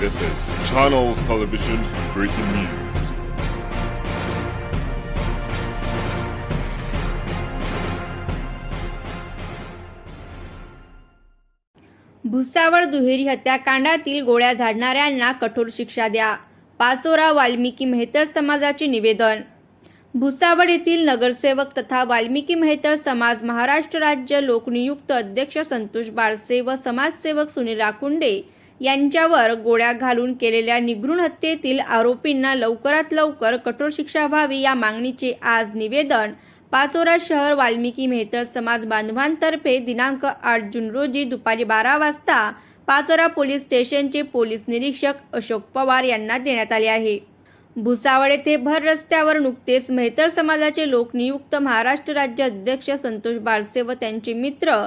This is Channels Television's breaking news. Bhusawal दुहेरी हत्याकांडातील गोळ्या झाडणाऱ्यांना कठोर शिक्षा द्या पाचोरा वाल्मिकी मेहतर समाजाचे निवेदन भुसावळ येथील नगरसेवक तथा वाल्मिकी मेहतर समाज महाराष्ट्र राज्य लोकनियुक्त अध्यक्ष संतोष बाळसे व समाजसेवक सुनील राकुंडे यांच्यावर गोळ्या घालून केलेल्या निगृण हत्येतील आरोपींना लवकरात लवकर कठोर शिक्षा व्हावी या मागणीचे आज निवेदन पाचोरा शहर वाल्मिकी मेहतर समाज बांधवांतर्फे दिनांक आठ जून रोजी दुपारी बारा वाजता पाचोरा पोलीस स्टेशनचे पोलीस निरीक्षक अशोक पवार यांना देण्यात आले आहे. भुसावळ येथे भर रस्त्यावर नुकतेच मेहतर समाजाचे लोकनियुक्त महाराष्ट्र राज्य अध्यक्ष संतोष बारसे व त्यांचे मित्र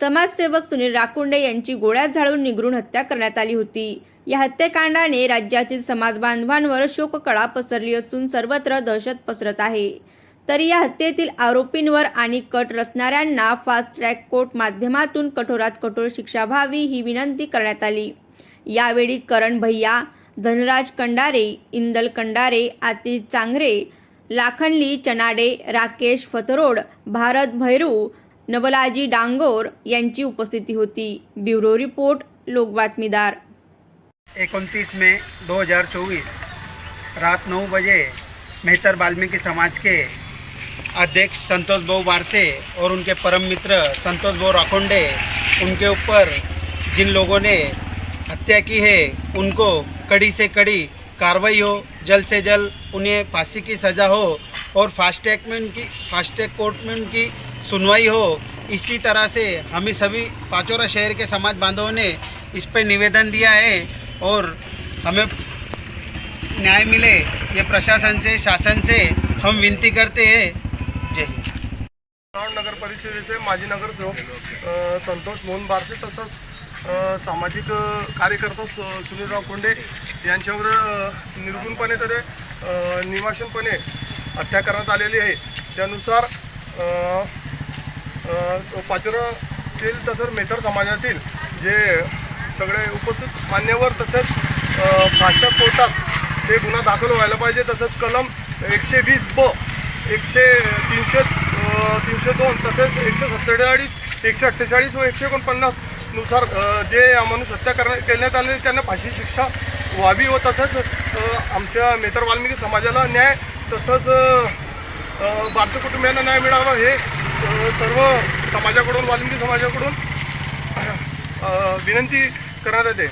समाजसेवक सुनील राकुंडे यांची गोळ्या झाडून निगरून हत्या करण्यात आली होती. या हत्याकांडाने राज्यातील समाज बांधवांवर शोककळा पसरली असून सर्वत्र दहशत पसरत आहे. तरी या हत्येतील आरोपींवर आणि कट रचणाऱ्यांना फास्ट ट्रॅक कोर्ट माध्यमातून कठोरात कठोर शिक्षा व्हावी ही विनंती करण्यात आली. यावेळी करण भैया धनराज कंडारे इंदल कंडारे आतिश चांगरे लाखनली चनाडे राकेश फतरोड भारत भैरू नवलाजी डांगोर यांची उपस्थिती होती. ब्युरो रिपोर्ट लोकबातमीदार दो हजार 2024 रात नौ बजे मेहतर वाल्मीकि समाज के अध्यक्ष संतोष भाऊ वारसे और उनके परम मित्र संतोष भाऊ राखोंडे उनके ऊपर जिन लोगों ने हत्या की है उनको कड़ी से कड़ी कार्रवाई हो जल्द से जल्द उन्हें फांसी की सज़ा हो और फास्ट में उनकी फास्ट कोर्ट में उनकी सुनवाई हो इसी तरह से हमें सभी पाचोरा शहर के समाज बांधवों ने इस पर निवेदन दिया है और हमें न्याय मिले। ये प्रशासन से शासन से हम विनती करते हैं। जय हिंद। नगर परिषदेचे माजी नगरसेवक संतोष मोहन बारसे तसंच सामाजिक कार्यकर्ता सु सुनीलराव कोंडे यांच्यावर निर्गुणपणे तरी निवासनपणे हत्या करण्यात आलेली आहे. त्यानुसार पाचोरातील तसंच मेथर समाजातील जे सगळे उपस्थित मान्यवर तसेच भाषा कोर्टात ते गुन्हा दाखल व्हायला पाहिजे. तसंच कलम एकशे वीस ब एकशे तीनशे तीनशे दोन तसेच एकशे सत्तेचाळीस एकशे अठ्ठेचाळीस व एकशे एकोणपन्नासनुसार जे मनुष्य हत्या करण्यात करण्यात आले त्यांना फाशी शिक्षा व्हावी व तसंच आमच्या मेतर वाल्मिकी समाजाला न्याय तसंच बारसं बारसे कुटुंबियांना न्याय मिळावा हे सर्व समाजाकडून वाल्मिकी समाजाकडून विनंती करण्यात येते.